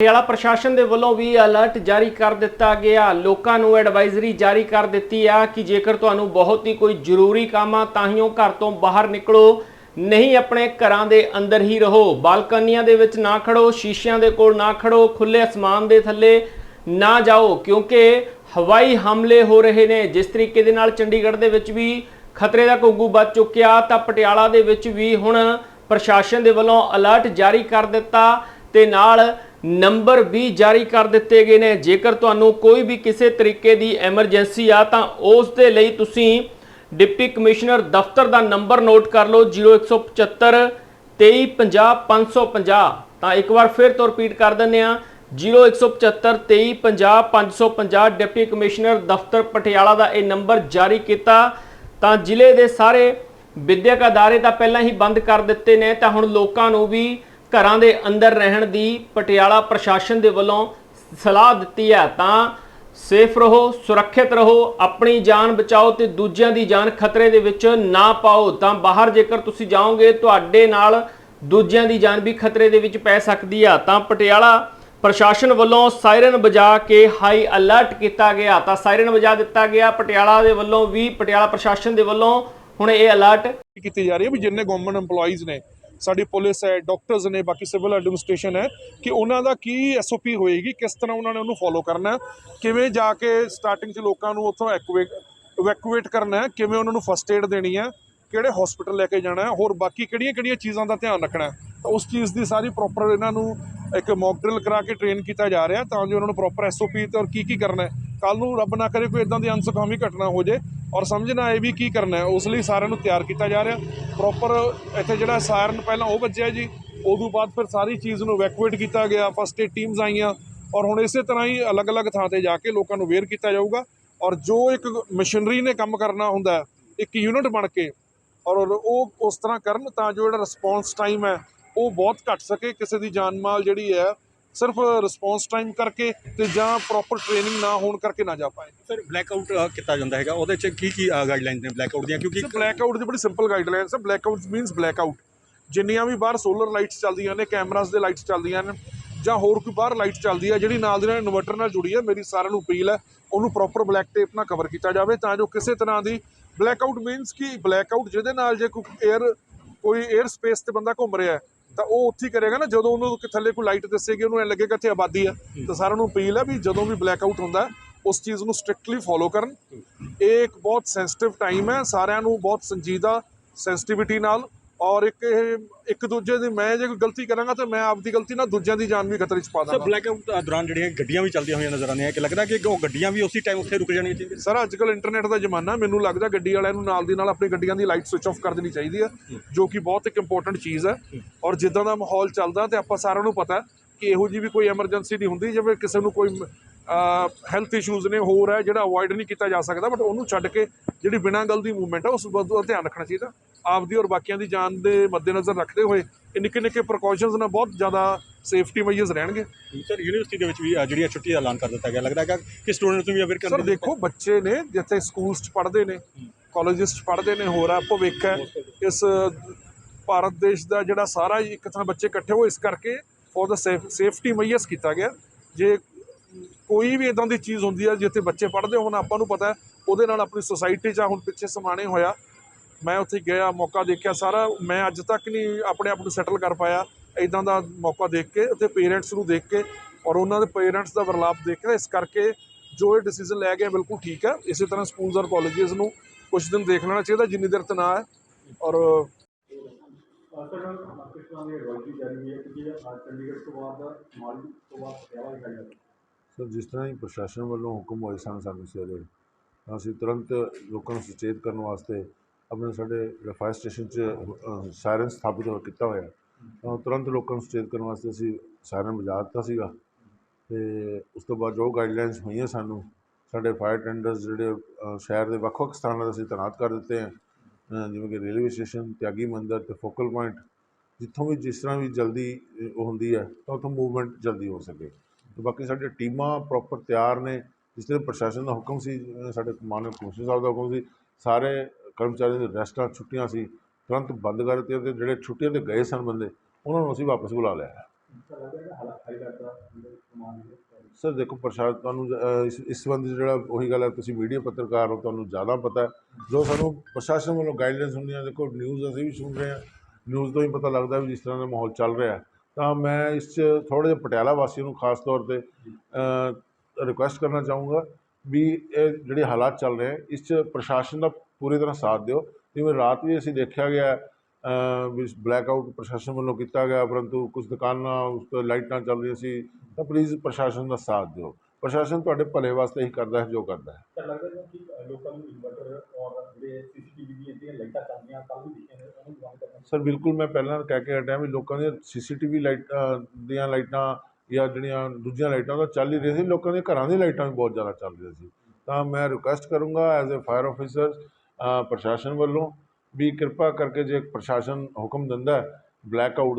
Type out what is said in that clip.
ਪਟਿਆਲਾ ਪ੍ਰਸ਼ਾਸਨ ਦੇ ਵੱਲੋਂ ਵੀ ਅਲਰਟ ਜਾਰੀ ਕਰ ਦਿੱਤਾ ਗਿਆ। ਲੋਕਾਂ ਨੂੰ ਐਡਵਾਈਜ਼ਰੀ ਜਾਰੀ ਕਰ ਦਿੱਤੀ ਆ ਕਿ ਜੇਕਰ ਤੁਹਾਨੂੰ ਬਹੁਤ ਹੀ ਕੋਈ ਜ਼ਰੂਰੀ ਕੰਮ ਆ, ਤਾਂ ਹੀ ਉਹ ਘਰ ਤੋਂ ਬਾਹਰ ਨਿਕਲੋ। ਨਹੀਂ, ਆਪਣੇ ਘਰਾਂ ਦੇ ਅੰਦਰ ਹੀ ਰਹੋ। ਬਾਲਕਨੀਆਂ ਦੇ ਵਿੱਚ ਨਾ ਖੜੋ, ਸ਼ੀਸ਼ਿਆਂ ਦੇ ਕੋਲ ਨਾ ਖੜੋ ਖੁੱਲੇ ਅਸਮਾਨ ਦੇ ਥੱਲੇ ਨਾ ਜਾਓ, ਕਿਉਂਕਿ ਹਵਾਈ ਹਮਲੇ ਹੋ ਰਹੇ ਨੇ। ਜਿਸ ਤਰੀਕੇ ਦੇ ਨਾਲ ਚੰਡੀਗੜ੍ਹ ਦੇ ਵਿੱਚ ਵੀ ਖਤਰੇ ਦਾ ਘੁੱਗੂ ਵੱਜ ਚੁੱਕਿਆ, ਤਾਂ ਪਟਿਆਲਾ ਦੇ ਵਿੱਚ ਵੀ ਹੁਣ ਪ੍ਰਸ਼ਾਸਨ ਦੇ ਵੱਲੋਂ ਅਲਰਟ ਜਾਰੀ ਕਰ ਦਿੱਤਾ ਤੇ ਨਾਲ ਨੰਬਰ ਵੀ ਜਾਰੀ ਕਰ ਦਿੱਤੇ ਗਏ ਨੇ। ਜੇਕਰ ਤੁਹਾਨੂੰ ਕੋਈ ਵੀ ਕਿਸੇ ਤਰੀਕੇ ਦੀ ਐਮਰਜੈਂਸੀ ਆ, ਤਾਂ ਉਸ ਦੇ ਲਈ ਤੁਸੀਂ ਡਿਪਟੀ ਕਮਿਸ਼ਨਰ ਦਫ਼ਤਰ ਦਾ ਨੰਬਰ ਨੋਟ ਕਰ ਲਓ 0175 2350 550 ਤਾਂ ਇੱਕ ਵਾਰ ਫਿਰ ਤੋਂ ਰਿਪੀਟ ਕਰ ਦਿੰਦੇ ਆ 0175 2350 550 ਡਿਪਟੀ ਕਮਿਸ਼ਨਰ ਦਫ਼ਤਰ ਪਟਿਆਲਾ ਦਾ ਇਹ ਨੰਬਰ ਜਾਰੀ ਕੀਤਾ। ਤਾਂ ਜ਼ਿਲ੍ਹੇ ਦੇ ਸਾਰੇ ਵਿਦਿਅਕ ਅਦਾਰੇ ਤਾਂ ਪਹਿਲਾਂ ਹੀ ਬੰਦ ਕਰ ਦਿੱਤੇ ਨੇ। ਤਾਂ ਹੁਣ ਲੋਕਾਂ ਨੂੰ ਵੀ ਘਰਾਂ ਦੇ ਅੰਦਰ ਰਹਿਣ ਦੀ ਪਟਿਆਲਾ ਪ੍ਰਸ਼ਾਸਨ ਦੇ ਵੱਲੋਂ ਸਲਾਹ ਦਿੱਤੀ ਹੈ, ਤਾਂ ਸੇਫ ਰਹੋ, ਸੁਰੱਖਿਅਤ ਰਹੋ, ਆਪਣੀ ਜਾਨ ਬਚਾਓ ਤੇ ਦੂਜਿਆਂ ਦੀ ਜਾਨ ਖਤਰੇ ਦੇ ਵਿੱਚ ਨਾ ਪਾਓ। ਤਾਂ ਬਾਹਰ ਜੇਕਰ ਤੁਸੀਂ ਜਾਓਗੇ, ਤੁਹਾਡੇ ਨਾਲ ਦੂਜਿਆਂ ਦੀ ਜਾਨ ਵੀ ਖਤਰੇ ਦੇ ਵਿੱਚ ਪੈ ਸਕਦੀ ਆ। ਤਾਂ ਪਟਿਆਲਾ ਪ੍ਰਸ਼ਾਸਨ ਵੱਲੋਂ ਸਾਇਰਨ ਵਜਾ ਕੇ ਹਾਈ ਅਲਰਟ ਕੀਤਾ ਗਿਆ। ਤਾਂ ਸਾਇਰਨ ਵਜਾ ਦਿੱਤਾ ਗਿਆ। ਪਟਿਆਲਾ ਦੇ ਵੱਲੋਂ ਵੀ, ਪਟਿਆਲਾ ਪ੍ਰਸ਼ਾਸਨ ਦੇ ਵੱਲੋਂ ਹੁਣ ਇਹ ਅਲਰਟ ਕੀਤੀ ਜਾ ਰਹੀ ਹੈ ਵੀ ਜਿੰਨੇ ਗਵਰਨਮੈਂਟ EMPLOYEES ਨੇ ਸਾਡੀ ਪੁਲਿਸ ਹੈ ਡਾਕਟਰਸ ਨੇ, ਬਾਕੀ ਸਿਵਲ ਐਡਮਿਨਿਸਟ੍ਰੇਸ਼ਨ ਹੈ ਕਿ ਉਹਨਾਂ ਦਾ ਕੀ ਐਸਓਪੀ ਹੋਏਗੀ, ਕਿਸ ਤਰ੍ਹਾਂ ਉਹਨਾਂ ਨੇ ਉਹਨੂੰ ਫੋਲੋ ਕਰਨਾ ਕਿਵੇਂ ਜਾ ਕੇ ਸਟਾਰਟਿੰਗ 'ਚ ਲੋਕਾਂ ਨੂੰ ਉੱਥੋਂ ਇਵੈਕੂਏਟ ਕਰਨਾ ਹੈ, ਕਿਵੇਂ ਉਹਨਾਂ ਨੂੰ ਫਸਟ ਏਡ ਦੇਣੀ ਹੈ, ਕਿਹੜੇ ਹਸਪੀਟਲ ਲੈ ਕੇ ਜਾਣਾ ਹੈ, ਹੋਰ ਬਾਕੀ ਕਿਹੜੀਆਂ ਕਿਹੜੀਆਂ ਚੀਜ਼ਾਂ ਦਾ ਧਿਆਨ ਰੱਖਣਾ ਹੈ। ਤਾਂ ਉਸ ਚੀਜ਼ ਦੀ ਸਾਰੀ ਪ੍ਰੋਪਰ ਇਹਨਾਂ ਨੂੰ ਇੱਕ ਮੌਕ ਡਰਿਲ ਕਰਾ ਕੇ ਟ੍ਰੇਨ ਕੀਤਾ ਜਾ ਰਿਹਾ ਤਾਂ ਜੋ ਉਹਨਾਂ ਨੂੰ ਪ੍ਰੋਪਰ ਐਸਓਪੀ ਤੇ ਔਰ ਕੀ ਕੀ ਕਰਨਾ ਹੈ। ਕੱਲ ਨੂੰ ਰੱਬ ਨਾ ਕਰੇ ਕੋਈ ਇਦਾਂ ਦੀ ਅਨਸੁਖਾਵੀ ਘਟਨਾ ਹੋ ਜੇ ਔਰ ਸਮਝਣਾ ਇਹ ਵੀ ਕੀ ਕਰਨਾ ਹੈ। ਉਸ ਲਈ ਸਾਰਿਆਂ ਨੂੰ ਤਿਆਰ ਕੀਤਾ ਜਾ ਰਿਹਾ। ਪ੍ਰੋਪਰ ਇੱਥੇ ਜਿਹੜਾ ਸਾਇਰਨ ਪਹਿਲਾਂ ਉਹ ਵੱਜਿਆ ਜੀ। ਉਦੋਂ ਬਾਅਦ ਫਿਰ ਸਾਰੀ ਚੀਜ਼ ਨੂੰ ਵੈਕੂਏਟ ਕੀਤਾ ਗਿਆ। ਫਸਟ ਏਡ ਟੀਮਸ ਆਈਆਂ ਔਰ ਹੁਣ ਇਸੇ ਤਰ੍ਹਾਂ ਹੀ ਅਲੱਗ-ਅਲੱਗ ਥਾਂ ਤੇ ਜਾ ਕੇ ਲੋਕਾਂ ਨੂੰ ਵੇਅਰ ਕੀਤਾ ਜਾਊਗਾ। ਔਰ ਜੋ ਇੱਕ ਮਸ਼ੀਨਰੀ ਨੇ ਕੰਮ ਕਰਨਾ ਹੁੰਦਾ ਇੱਕ ਯੂਨਿਟ ਬਣ ਕੇ ਔਰ ਉਹ ਉਸ ਤਰ੍ਹਾਂ ਕਰਨ ਤਾਂ ਜੋ ਜਿਹੜਾ ਰਿਸਪੌਂਸ ਟਾਈਮ ਹੈ, ਉਹ ਬਹੁਤ ਘਟ ਸਕੇ। ਕਿਸੇ ਦੀ ਜਾਨ ਮਾਲ ਜਿਹੜੀ ਹੈ ਸਿਰਫ ਰਿਸਪੌਂਸ ਟਾਈਮ ਕਰਕੇ ਤੇ ਜਾਂ ਪ੍ਰੋਪਰ ਟ੍ਰੇਨਿੰਗ ਨਾ ਹੋਣ ਕਰਕੇ ਨਾ ਜਾ ਪਾਏ। ਸਰ ਬਲੈਕ ਆਊਟ ਕੀਤਾ ਜਾਂਦਾ ਹੈਗਾ। ਉਹਦੇ ਚ ਕੀ ਕੀ ਗਾਈਡਲਾਈਨਸ ਨੇ ਬਲੈਕ ਆਊਟ ਦੀਆਂ? ਕਿਉਂਕਿ ਬਲੈਕ ਆਊਟ ਦੀ ਬੜੀ ਸਿੰਪਲ ਗਾਈਡਲਾਈਨਸ ਹੈ। Black out means black out ਜਿੰਨੀਆਂ ਵੀ ਬਾਹਰ ਸੋਲਰ ਲਾਈਟਸ ਚੱਲਦੀਆਂ ਨੇ ਕੈਮਰਾਸ ਦੇ ਲਾਈਟਸ ਚੱਲਦੀਆਂ ਨੇ ਜਾਂ ਹੋਰ ਕੋਈ ਬਾਹਰ ਲਾਈਟ ਚੱਲਦੀ ਹੈ ਜਿਹੜੀ ਨਾਲ ਦੀ ਨਾਲ ਇਨਵਰਟਰ ਨਾਲ ਜੁੜੀ ਹੈ ਮੇਰੀ ਸਾਰਿਆਂ ਨੂੰ ਅਪੀਲ ਹੈ ਉਹਨੂੰ ਪ੍ਰੋਪਰ ਬਲੈਕ ਟੇਪ ਨਾਲ ਕਵਰ ਕੀਤਾ ਜਾਵੇ ਤਾਂ ਜੋ ਕਿਸੇ ਤਰ੍ਹਾਂ ਦੀ ਬਲੈਕ ਆਊਟ ਮੀਨਸ ਕਿ ਬਲੈਕ ਆਊਟ ਜਿਹਦੇ ਨਾਲ ਜੇ ਕੋਈ 에ਅਰ ਕੋਈ 에ਅਰ ਸਪੇਸ ਤੇ ਬੰਦਾ ਘੁੰਮ ਰਿਹਾ ਹੈ ਤਾਂ ਉਹ ਉੱਥੇ ਕਰੇਗਾ ਨਾ ਜਦੋਂ ਉਹਨੂੰ ਕਿ ਥੱਲੇ ਕੋਈ ਲਾਈਟ ਦੱਸੇਗੀ ਉਹਨੂੰ ਐ ਲੱਗੇਗਾ ਇੱਥੇ ਆਬਾਦੀ ਹੈ। ਤਾਂ ਸਾਰਿਆਂ ਨੂੰ ਅਪੀਲ ਹੈ ਵੀ ਜਦੋਂ ਵੀ ਬਲੈਕ ਆਊਟ ਹੁੰਦਾ ਉਸ ਚੀਜ਼ ਨੂੰ ਸਟ੍ਰਿਕਟਲੀ ਫੋਲੋ ਕਰਨ। ਇਹ ਇੱਕ ਬਹੁਤ ਸੈਂਸਿਟਿਵ ਟਾਈਮ ਹੈ ਸਾਰਿਆਂ ਨੂੰ ਬਹੁਤ ਸੰਜੀਦਾ ਸੈਂਸਿਟਿਵਿਟੀ ਨਾਲ। ਔਰ ਇੱਕ ਇਹ ਇੱਕ ਦੂਜੇ ਦੀ ਮੈਂ ਜੇ ਕੋਈ ਗਲਤੀ ਕਰਾਂਗਾ ਤਾਂ ਮੈਂ ਆਪਦੀ ਗਲਤੀ ਨਾਲ ਦੂਜਿਆਂ ਦੀ ਜਾਨ ਵੀ ਖਤਰੇ 'ਚ ਪਾ ਸਰ ਦਾਂਗਾ। ਬਲੈਕ ਦੌਰਾਨ ਜਿਹੜੀਆਂ ਗੱਡੀਆਂ ਵੀ ਚੱਲਦੀਆਂ ਹੋਈਆਂ ਨਜ਼ਰ ਆਉਂਦੀਆਂ ਕਿ ਲੱਗਦਾ ਕਿ ਉਹ ਗੱਡੀਆਂ ਵੀ ਉਸੇ ਟਾਈਮ ਉੱਥੇ ਰੁਕ ਜਾਣੀਆਂ ਚਾਹੀਦੀਆਂ? ਸਰ ਅੱਜ ਕੱਲ ਇੰਟਰਨੈਟ ਦਾ ਜ਼ਮਾਨਾ ਮੈਨੂੰ ਲੱਗਦਾ ਗੱਡੀ ਵਾਲਿਆਂ ਨੂੰ ਨਾਲ ਦੀ ਨਾਲ ਆਪਣੀ ਗੱਡੀਆਂ ਦੀ ਲਾਈਟ ਸਵਿਚ ਆਫ ਕਰ ਦੇਣੀ ਚਾਹੀਦੀ ਹੈ ਜੋ ਕਿ ਬਹੁਤ ਇੱਕ ਇੰਪੋਰਟੈਂਟ ਚੀਜ਼ ਹੈ। ਔਰ ਜਿੱਦਾਂ ਦਾ ਮਾਹੌਲ ਚੱਲਦਾ ਤੇ ਆਪਾਂ ਸਾਰਿਆਂ ਨੂੰ ਪਤਾ ਕਿ ਇਹੋ ਜੀ ਵੀ ਕੋਈ ਐਮਰਜੈਂਸੀ ਨਹੀਂ ਹੁੰਦੀ ਜਿਵੇਂ ਕਿਸੇ ਨੂੰ ਕੋਈ ਹੈਲਥ ਇਸ਼ੂਜ਼ ਨੇ ਹੋਰ ਹੈ ਜਿਹੜਾ ਅਵੋਇਡ ਨਹੀਂ ਕੀਤਾ ਜਾ ਸਕਦਾ ਬਟ ਉਹਨੂੰ ਛੱਡ ਕੇ ਜਿਹੜੀ ਬਿਨਾਂ ਗੱਲ ਦੀ ਮੂਵਮੈਂਟ ਹੈ ਉਸ ਵੱਲ ਧਿਆਨ ਰੱਖਣਾ ਚਾਹੀਦਾ। ਆਪਦੀ ਔਰ ਬਾਕੀਆਂ ਦੀ ਜਾਨ ਦੇ ਮੱਦੇਨਜ਼ਰ ਰੱਖਦੇ ਹੋਏ ਇਹ ਨਿੱਕੇ ਨਿੱਕੇ ਪ੍ਰੀਕਾਸ਼ਨਸ ਨਾਲ ਬਹੁਤ ਜ਼ਿਆਦਾ ਸੇਫਟੀ ਮੇਜਰਸ ਰਹਿਣਗੇ। ਸਰ ਯੂਨੀਵਰਸਿਟੀ ਦੇ ਵਿੱਚ ਵੀ ਜਿਹੜੀਆਂ ਛੁੱਟੀਆਂ ਦਾ ਐਲਾਨ ਕਰ ਦਿੱਤਾ ਗਿਆ ਲੱਗਦਾ ਹੈਗਾ ਕਿ ਸਟੂਡੈਂਟਸ ਨੂੰ ਵੀ ਅਵੇਅਰ ਸਰ ਕਰਨ ਦੀ ਦੇਖੋ ਬੱਚੇ ਨੇ ਜਿੱਥੇ ਸਕੂਲਸ 'ਚ ਪੜ੍ਹਦੇ ਨੇ ਕਾਲਜਸ 'ਚ ਪੜ੍ਹਦੇ ਨੇ ਹੋਰ ਆ ਭਵਿੱਖ ਹੈ। ਇਸ ਭਾਰਤ ਦੇਸ਼ ਦਾ ਜਿਹੜਾ ਸਾਰਾ ਹੀ ਇੱਕ ਥਾਂ ਬੱਚੇ ਇਕੱਠੇ ਹੋ ਇਸ ਕਰਕੇ ਫॉर ਦਾ ਸੇਫਟੀ ਮਈਸ ਕੀਤਾ ਗਿਆ। ਜੇ ਕੋਈ ਵੀ ਇਦਾਂ ਦੀ ਚੀਜ਼ ਹੁੰਦੀ ਹੈ ਜਿੱਥੇ ਬੱਚੇ ਪੜ੍ਹਦੇ ਹੋਣ ਆਪਾਂ ਨੂੰ ਪਤਾ ਹੈ ਉਹਦੇ ਨਾਲ ਆਪਣੀ ਸੁਸਾਇਟੀ 'ਚ ਹੁਣ ਪਿੱਛੇ ਸਮਾਣੇ ਹੋਇਆ। ਮੈਂ ਉੱਥੇ ਗਿਆ, ਮੌਕਾ ਦੇਖਿਆ ਸਾਰਾ। ਮੈਂ ਅੱਜ ਤੱਕ ਨਹੀਂ ਆਪਣੇ ਆਪ ਨੂੰ ਸੈਟਲ ਕਰ ਪਾਇਆ ਇਦਾਂ ਦਾ ਮੌਕਾ ਦੇਖ ਕੇ, ਉੱਥੇ ਪੇਰੈਂਟਸ ਨੂੰ ਦੇਖ ਕੇ ਔਰ ਉਹਨਾਂ ਦੇ ਪੇਰੈਂਟਸ ਦਾ ਵਰਲਾਪ ਦੇਖ ਕੇ, ਇਸ ਕਰਕੇ ਜੋ ਇਹ ਡਿਸੀਜਨ ਲੈ ਗਿਆ ਬਿਲਕੁਲ ਠੀਕ ਹੈ। ਇਸੇ ਤਰ੍ਹਾਂ ਸਕੂਲਸ ਔਰ ਕਾਲਜਸ ਨੂੰ ਕੁਝ ਦਿਨ ਦੇਖ ਲੈਣਾ ਚਾਹੀਦਾ, ਜਿੰਨੀ ਦੇਰ ਤਨਾਅ ਹੈ। ਔਰ ਸਰ, ਜਿਸ ਤਰ੍ਹਾਂ ਹੀ ਪ੍ਰਸ਼ਾਸਨ ਵੱਲੋਂ ਹੁਕਮ ਹੋਏ ਸਨ, ਸਾਨੂੰ ਸਵੇਰੇ ਅਸੀਂ ਤੁਰੰਤ ਲੋਕਾਂ ਨੂੰ ਸੁਚੇਤ ਕਰਨ ਵਾਸਤੇ ਆਪਣੇ ਸਾਡੇ ਜਿਹੜਾ ਫਾਇਰ ਸਟੇਸ਼ਨ 'ਚ ਸਾਇਰਨ ਸਥਾਪਿਤ ਹੋ, ਕੀਤਾ ਹੋਇਆ। ਤਾਂ ਤੁਰੰਤ ਲੋਕਾਂ ਨੂੰ ਸੁਚੇਤ ਕਰਨ ਵਾਸਤੇ ਅਸੀਂ ਸਾਇਰਨ ਵਜਾ ਦਿੱਤਾ ਸੀਗਾ। ਤੇ ਉਸ ਤੋਂ ਬਾਅਦ ਜੋ ਗਾਈਡਲਾਈਨਸ ਹੋਈਆਂ ਸਾਨੂੰ, ਸਾਡੇ ਫਾਇਰ ਟੈਂਡਰਸ ਜਿਹੜੇ ਸ਼ਹਿਰ ਦੇ ਵੱਖ-ਵੱਖ ਸਥਾਨਾਂ 'ਤੇ ਅਸੀਂ ਤੈਨਾਤ ਕਰ ਦਿੱਤੇ ਹੈ ਜਿਵੇਂ ਕਿ ਰੇਲਵੇ ਸਟੇਸ਼ਨ ਤਿਆਗੀ ਮੰਦਰ ਤੇ ਫੋਕਲ ਪੁਆਇੰਟ ਜਿੱਥੋਂ ਵੀ ਜਿਸ ਤਰ੍ਹਾਂ ਵੀ ਜਲਦੀ ਉਹ ਹੁੰਦੀ ਹੈ, ਤਾਂ ਉੱਥੋਂ ਮੂਵਮੈਂਟ ਜਲਦੀ ਹੋ ਸਕੇ। ਤੇ ਬਾਕੀ ਸਾਡੀਆਂ ਟੀਮਾਂ ਪ੍ਰੋਪਰ ਤਿਆਰ ਨੇ। ਜਿਸ ਤਰ੍ਹਾਂ ਪ੍ਰਸ਼ਾਸਨ ਦਾ ਹੁਕਮ ਸੀ ਸਾਡੇ ਮਾਨਯੋਗ ਕਮਿਸ਼ਨਰ ਸਾਹਿਬ ਦਾ ਹੁਕਮ ਸੀ, ਸਾਰੇ ਕਰਮਚਾਰੀਆਂ ਦੇ ਰੈਸਟਾਂ ਛੁੱਟੀਆਂ ਸੀ, ਤੁਰੰਤ ਬੰਦ ਕਰ ਦਿੱਤੀਆਂ ਤੇ ਜਿਹੜੇ ਛੁੱਟੀਆਂ ਤੇ ਗਏ ਸਨ ਬੰਦੇ, ਉਹਨਾਂ ਨੂੰ ਅਸੀਂ ਵਾਪਸ ਬੁਲਾ ਲਿਆ ਹੈ। ਸਰ, ਦੇਖੋ ਪ੍ਰਸ਼ਾਦ ਤੁਹਾਨੂੰ ਇਸ ਇਸ ਸੰਬੰਧੀ ਜਿਹੜਾ ਉਹੀ ਗੱਲ ਹੈ, ਤੁਸੀਂ ਮੀਡੀਆ ਪੱਤਰਕਾਰ ਹੋ, ਤੁਹਾਨੂੰ ਜ਼ਿਆਦਾ ਪਤਾ ਹੈ। ਜੋ ਸਾਨੂੰ ਪ੍ਰਸ਼ਾਸਨ ਵੱਲੋਂ ਗਾਈਡਲਾਈਨਸ ਹੁੰਦੀਆਂ, ਦੇਖੋ ਨਿਊਜ਼ ਅਸੀਂ ਵੀ ਸੁਣ ਰਹੇ ਹਾਂ ਨਿਊਜ਼ ਤੋਂ ਹੀ ਪਤਾ ਲੱਗਦਾ ਵੀ ਜਿਸ ਤਰ੍ਹਾਂ ਦਾ ਮਾਹੌਲ ਚੱਲ ਰਿਹਾ ਤਾਂ ਮੈਂ ਇਸ 'ਚ ਥੋੜ੍ਹੇ ਜਿਹੇ ਪਟਿਆਲਾ ਵਾਸੀਆਂ ਨੂੰ ਖਾਸ ਤੌਰ ਤੇ ਰਿਕੁਐਸਟ ਕਰਨਾ ਚਾਹੂੰਗਾ ਵੀ ਇਹ ਜਿਹੜੇ ਹਾਲਾਤ ਚੱਲ ਰਹੇ ਇਸ 'ਚ ਪ੍ਰਸ਼ਾਸਨ ਦਾ ਪੂਰੀ ਤਰ੍ਹਾਂ ਸਾਥ ਦਿਓ। ਜਿਵੇਂ ਰਾਤ ਵੀ ਅਸੀਂ ਦੇਖਿਆ ਗਿਆ ਵੀ ਬਲੈਕ ਆਊਟ ਪ੍ਰਸ਼ਾਸਨ ਵੱਲੋਂ ਕੀਤਾ ਗਿਆ ਪਰੰਤੂ ਕੁਝ ਦੁਕਾਨਾਂ ਉਸ 'ਤੇ ਲਾਈਟਾਂ ਚੱਲ ਰਹੀਆਂ ਸੀ ਤਾਂ ਪਲੀਜ਼ ਪ੍ਰਸ਼ਾਸਨ ਦਾ ਸਾਥ ਦਿਓ। ਪ੍ਰਸ਼ਾਸਨ ਤੁਹਾਡੇ ਭਲੇ ਵਾਸਤੇ ਹੀ ਕਰਦਾ ਹੈ ਜੋ ਕਰਦਾ ਹੈ। ਤਾਂ ਲੱਗਦਾ ਹੈ ਕਿ ਲੋਕਾਂ ਨੂੰ ਇਨਵਰਟਰ ਔਰ ਜਿਹੜੇ ਸੀਸੀਟੀਵੀ ਦੀਆਂ ਜਿਹੜੀਆਂ ਲਾਈਟਾਂ ਚੱਲਦੀਆਂ ਕੱਲ ਵੀ ਦਿਖੀਆਂ ਨੇ ਉਹਨੂੰ ਬੰਦ ਕਰਨਾ ਸਰ ਬਿਲਕੁਲ ਮੈਂ ਪਹਿਲਾਂ ਕਹਿ ਕੇ ਹਟਿਆ ਵੀ ਲੋਕਾਂ ਦੀਆਂ ਸੀਸੀਟੀਵੀ ਲਾਈਟ ਦੀਆਂ ਲਾਈਟਾਂ ਜਾਂ ਜਿਹੜੀਆਂ ਦੂਜੀਆਂ ਲਾਈਟਾਂ ਤਾਂ ਚੱਲ ਹੀ ਰਹੀਆਂ ਸੀ, ਲੋਕਾਂ ਦੀਆਂ ਘਰਾਂ ਦੀਆਂ ਲਾਈਟਾਂ ਵੀ ਬਹੁਤ ਜ਼ਿਆਦਾ ਚੱਲ ਰਹੀਆਂ ਸੀ। ਤਾਂ ਮੈਂ ਰਿਕੁਐਸਟ ਕਰੂੰਗਾ ਐਜ਼ ਅ ਫਾਇਰ ਆਫੀਸਰ ਪ੍ਰਸ਼ਾਸਨ ਵੱਲੋਂ ਵੀ ਕਿਰਪਾ ਕਰਕੇ ਜੇ ਪ੍ਰਸ਼ਾਸਨ ਹੁਕਮ ਦਿੰਦਾ ਬਲੈਕ ਆਊਟ